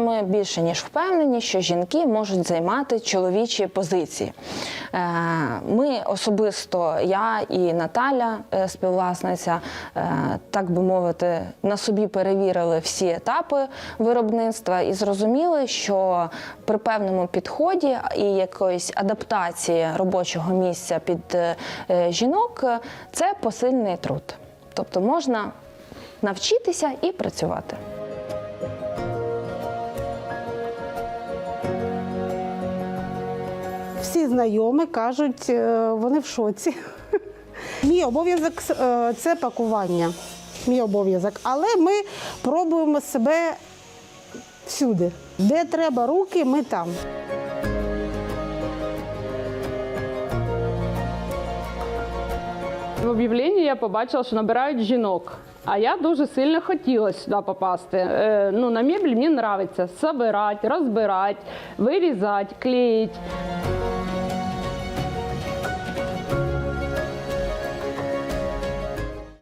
ми більше ніж впевнені, що жінки можуть займати чоловічі позиції. Е, Ми особисто, я і Наталя, е, співвласниця, е, так би мовити, на собі перевірили всі етапи виробництва і зрозуміли, що при певному підході і якоїсь адаптації робочого місця під жінок це посильний труд. Тобто можна навчитися і працювати. Всі знайомі кажуть, е, вони в шоці. Мій обов'язок е, це пакування. Мій обов'язок. Але ми пробуємо себе всюди. Де треба руки, ми там. В об'явленні я побачила, що набирають жінок. А я дуже сильно хотіла сюди попасти. Е, ну, на мебель мені подобається собирати, розбирати, вирізати, клеїти.